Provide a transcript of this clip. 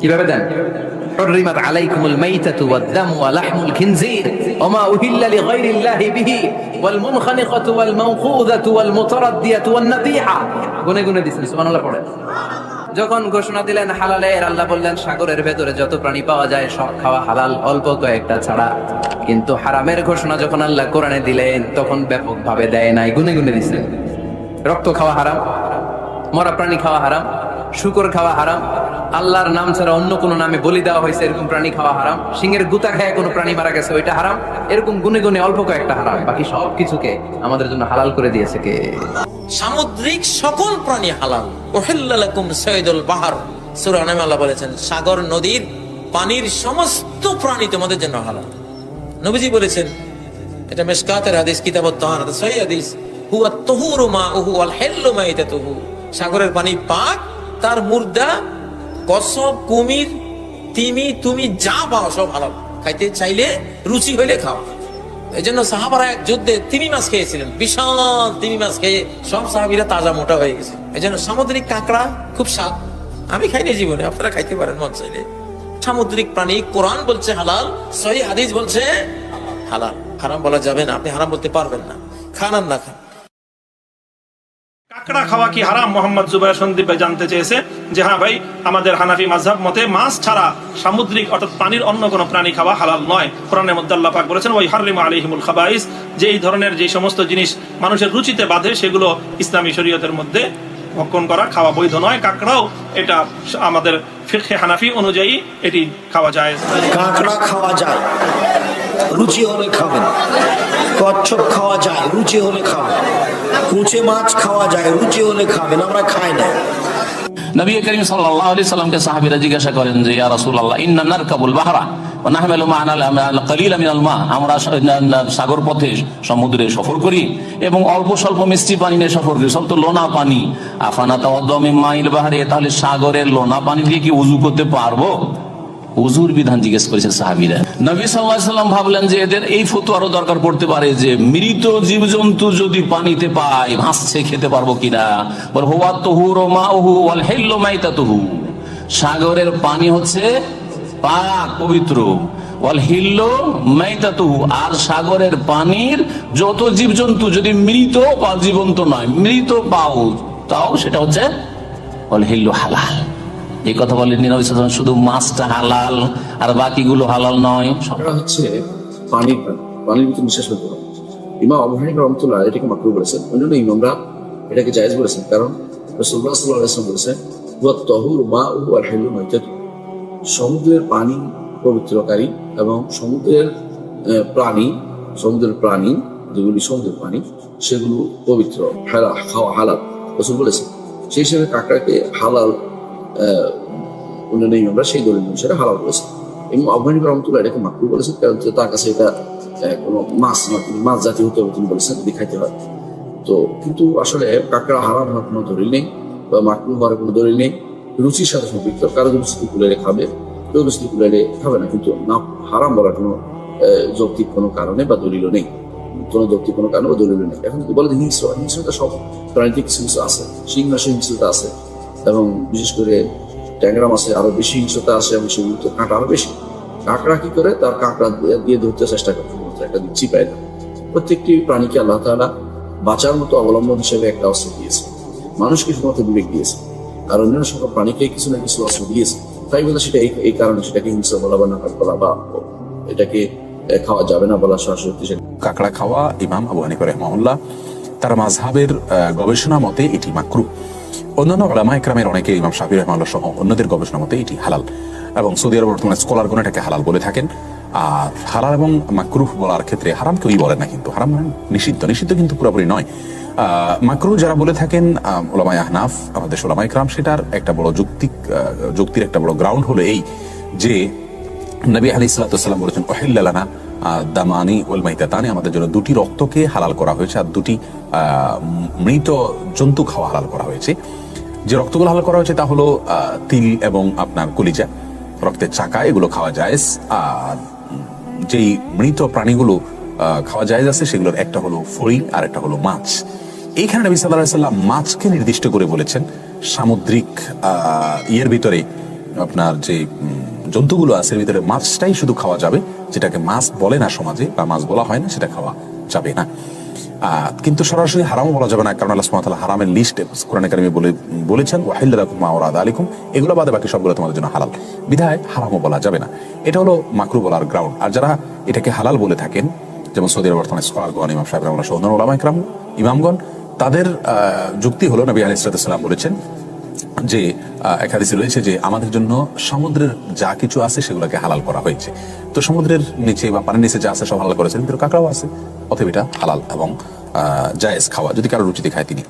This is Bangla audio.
কিভাবে দেন حرمت عليكم الميتة والدم ولحم الخنزير وما أهل لغير الله به والمنخنقة والموقوذة والمتردية والنطيحة গুনে গুনে দিছেন সুবহানাল্লাহ পড়ে যখন ঘোষণা দিলেন হালালের আল্লাহ বললেন সাগরের ভেতরে যত প্রাণী পাওয়া যায় সব খাওয়া হালাল অল্প কয়েকটা ছাড়া কিন্তু হারামের ঘোষণা যখন আল্লাহ কোরআনে দিলেন তখন ব্যাপকভাবে দেয় নাই গুনে গুনে দিছেন রক্ত খাওয়া হারাম মরা প্রাণী খাওয়া হারাম শুকর খাওয়া হারাম আল্লাহর নাম ছাড়া অন্য কোনো নামে বলি দেওয়া হয়েছে, এরকম প্রাণী খাওয়া হারাম। সিংহের গুতা খায় কোনো প্রাণী মারা গেছে, ওইটা হারাম। এরকম গুনে গুনে অল্প কয়েকটা হারাম, বাকি সব কিছুকে আমাদের জন্য হালাল করে দিয়েছে কে? সামুদ্রিক সকল প্রাণী হালাল। ওহেল্লাকুম সৈয়দুল বাহার। সূরা নামে আল্লাহ বলেছেন, সাগর, নদীর, পানির সমস্ত প্রাণী তোমাদের জন্য হালাল। নবীজি বলেছেন, এটা মেশকাতের হাদিস কিতাবত তাহার সহি হাদিস, হুয়া তহুরু মা উহু আল হেল্লু মাইতাতুহু। সাগরের পানি পাক, তার মুর্দা কসব, কুমির, তিমি, তুমি যা পাও সব হালাল খাইতে চাইলে রুচি হইলে খাও। এই জন্য সাহাবারা এক যুদ্ধে তিমি মাছ খেয়েছিলেন। বিশাল তিমি মাছ খেয়ে সব সাহাবিরা তাজা মোটা হয়ে গেছে। এই জন্য সামুদ্রিক কাঁকড়া খুব স্বাদ। আমি খাইনি জীবনে, আপনারা খাইতে পারেন মন চাইলে। সামুদ্রিক প্রাণী, কোরআন বলছে হালাল, সহি হাদিস বলছে হালাল। হারাম বলা যাবে না, আপনি হারাম বলতে পারবেন না। খান না খান। কাঁকড়া খাওয়া কি হারাম? মোহাম্মদ জুবাইর সন্দীপ ভাই জানতে চেয়েছে যে হ্যাঁ ভাই, আমাদের হানাফি মাঝহাব মতে মাছ ছাড়া সামুদ্রিক অর্থাৎ পানির অন্য কোনো প্রাণী খাওয়া হালাল নয়। কোরআনের মধ্যে আল্লাহ পাক বলেছেন ওই হারিমা আলিহিমুল খাবাইস যে এই ধরনের যে সমস্ত জিনিস মানুষের রুচিতে বাঁধে, সেগুলো ইসলামী শরীয়তের মধ্যে ভক্ষণ করা খাওয়া বৈধ নয়। কাঁকড়াও এটা আমাদের ফিকহে হানাফি অনুযায়ী এটি খাওয়া যায়। কাঁকড়া খাওয়া যায়, রুচি হলে খাবেন। কচ্ছপ খাওয়া যায়, রুচি হলে খাবেন। কুচে মাছ খাওয়া যায়, রুচি হলে খাবেন, আমরা খাই না। নবী করিম সাল্লাল্লাহু আলাইহি সাল্লামকে সাহাবীরা জিজ্ঞাসা করেন যে, ইয়া রাসূলুল্লাহ, ইন্না নারকাবুল বাহরা, ওয়া নাহমালু কালিলা মিনাল মা, আমরা সাগর পথে সমুদ্রে সফর করি এবং অল্প স্বল্প মিষ্টি পানি নিয়ে সফর করি। সব তো লোনা পানি। আফানা তাওয়াদ্দু মিন মাইল বাহরে, তাহলে সাগরের লোনা পানি দিয়ে কি ওযু করতে পারব? উজুর বিধান জিজ্ঞেস করেছে সাহাবিরা। নবী সাল্লাম ভাবলেন যে এদের এই ফতোয়ারও দরকার পড়তে পারে যে মৃত জীবজন্তু যদি পানিতে পায়, ভাসছে, খেতে পারব কিনা? হুয়া তুহুরু মাউহু ওয়াল হিল্লু মাইতাতুহু। সাগরের পানি হচ্ছে পাক, পবিত্র। আর সাগরের পানির যত জীবজন্তু, যদি মৃত বা জীবন্ত নয়, মৃত পাও, তাও সেটা হচ্ছে হালাল। এই কথা বলেন নবী সাল্লাল্লাহু শুধু মাছটা হালাল, আর বাকিগুলো হালাল নয়। এটা হচ্ছে পানির প্রাণ পানির ভিতরে নিঃশ্বাস করতে পারে ইমাম আবু হানিফা রহমতুল্লাহ এটাকে মাকরু বলেছেন অন্যান্য ইমামরা এটাকে জায়েজ বলেছেন। কারণ ওয়াসাল্লাম বলেছেন ওয়া তাহুর মা ও আর হিলু সমুদ্রের পানি পবিত্রকারী এবং সমুদ্রের প্রাণী সমুদ্রের প্রাণী, যেগুলি সমুদ্রের পানি, সেগুলো পবিত্র, হালা খাওয়া হালাল। রসুল বলেছেন, সেই হিসেবে কাঁকড়াকে হালাল অন্যান্য ইমামরা সেই দলিল অনুসারে হালাল এবং রহমতুল্লাহ এটাকে মাকরু বলেছেন, কারণ তার কাছে এটা কোনো মাছ না তিনি মাছ হতে তিনি বলেছেন, দেখাইতে হয়। তো কিন্তু আসলে হারাম হওয়ার কোনো দলিল নেই, বা মাকরু হওয়ার কোনো দলিল নেই। রুচির সাথে সম্পৃক্ত, কারও রুচি কুলাইলে খাবে, কেউ রুচি কুলাইলে খাবে না, কিন্তু না, হারাম বলার কোনো যৌক্তিক কোনো কারণে বা দলিলও নেই। কোনো যৌক্তিক কোনো কারণে বা দলিলও নেই। এখন বলে হিংস্র, হিংস্রতা সব প্রাণীতে কিছু কিছু আছে মাসে হিংস্রতা আছে এবং বিশেষ করে ট্যাংরা মাছে আরও বেশি হিংস্রতা আছে এবং সেগুলো কাঁটা আরও বেশি। কাঁকড়া কি করে? তার কাঁকড়া দিয়ে- ধরতে চেষ্টা করে। একটা দিচ্ছি পায়। না প্রত্যেকটি প্রাণীকে আল্লাহ তাআলা বাঁচার মতো অবলম্বন হিসেবে একটা অস্ত্র দিয়েছে। মানুষকে শুধুমাত্র বিবেক দিয়েছে। আর অন্যান্য সকল প্রাণীকে কিছু না কিছু অস্ত্র দিয়েছে। তাই বলে সেটা এই- কারণে সেটাকে হিংস্র বলা বা নাকাল বলা বা এটাকে খাওয়া যাবে না বলা সরাসরি কাঁকড়া খাওয়া ইমাম আবু হানিফা রহমাউল্লাহ তার মাঝহাবের গবেষণা মতে এটি মাকরু। অন্যান্য ওলামা একরামের অনেকে ইমাম শাফি রহমাউল্লাহ সহ অন্যদের গবেষণা মতে এটি হালাল এবং সৌদি আরব বর্তমানে স্কলারগণ এটাকে হালাল বলে থাকেন। আর হালাল এবং মাকরুহ বলার ক্ষেত্রে হারাম কেউই বলে না কিন্তু হারাম মানে নিষিদ্ধ। নিষিদ্ধ কিন্তু পুরোপুরি নয়। মাকরু যারা বলে থাকেন আহ, ওলামায়ে আহনাফ আমাদের ওলামা ইকরাম সেটার একটা বড় যুক্তিক যুক্তির একটা বড় গ্রাউন্ড হলো এই যে নবী আলি সাল্লাম বলেছেন ওহিল্লানা দামানি ওল মাইতাতানি। আমাদের জন্য দুটি রক্তকে হালাল করা হয়েছে আর দুটি মৃত জন্তু খাওয়া হালাল করা হয়েছে। যে রক্তগুলো হালাল করা হয়েছে তা হলো তিল এবং আপনার কলিজা। রক্তের চাকা, এগুলো খাওয়া যায় আর যেই মৃত প্রাণীগুলো খাওয়া যায় আছে, সেগুলোর একটা হলো ফড়ি আর একটা হলো মাছ। এইখানে নবী সাল্লাহ সাল্লাম মাছকে নির্দিষ্ট করে বলেছেন। সামুদ্রিক ইয়ের ভিতরে আপনার যে জন্তুগুলো আছে, এর ভিতরে মাছটাই শুধু খাওয়া যাবে। যেটাকে মাছ বলে না সমাজে, বা মাছ বলা হয় না, সেটা খাওয়া যাবে না। কিন্তু সরাসরি হারামও বলা যাবে না, কারণ আল্লাহ সুমাতাল হারামের লিস্ট কোরআন একাডেমি বলে, বলেছেন, ওয়াহিল্লা লাকুম মা ওয়ারাদ আলাইকুম এগুলো বাদে বাকি সবগুলো তোমাদের জন্য হালাল। বিধায় হারামও বলা যাবে না। এটা হলো মাকরু বলার গ্রাউন্ড আর যারা এটাকে হালাল বলে থাকেন, যেমন সৌদি আরব বর্তমানে স্কলারগণ ইমাম সাহেব রহমান ওলামা ইকরাম ইমামগণ, তাদের যুক্তি হলো নবী আলী ইসলাতাম বলেছেন যে এক হাদিসে রয়েছে যে, আমাদের জন্য সমুদ্রের যা কিছু আছে সেগুলোকে হালাল করা হয়েছে। তো সমুদ্রের নিচে বা পানির নিচে যা আছে সব হালাল করেছেন, কিন্তু কাঁকড়াও আছে। অথবা এটা হালাল এবং জায়েজ খাওয়া। যদি কারও রুচিতে খায় তিনি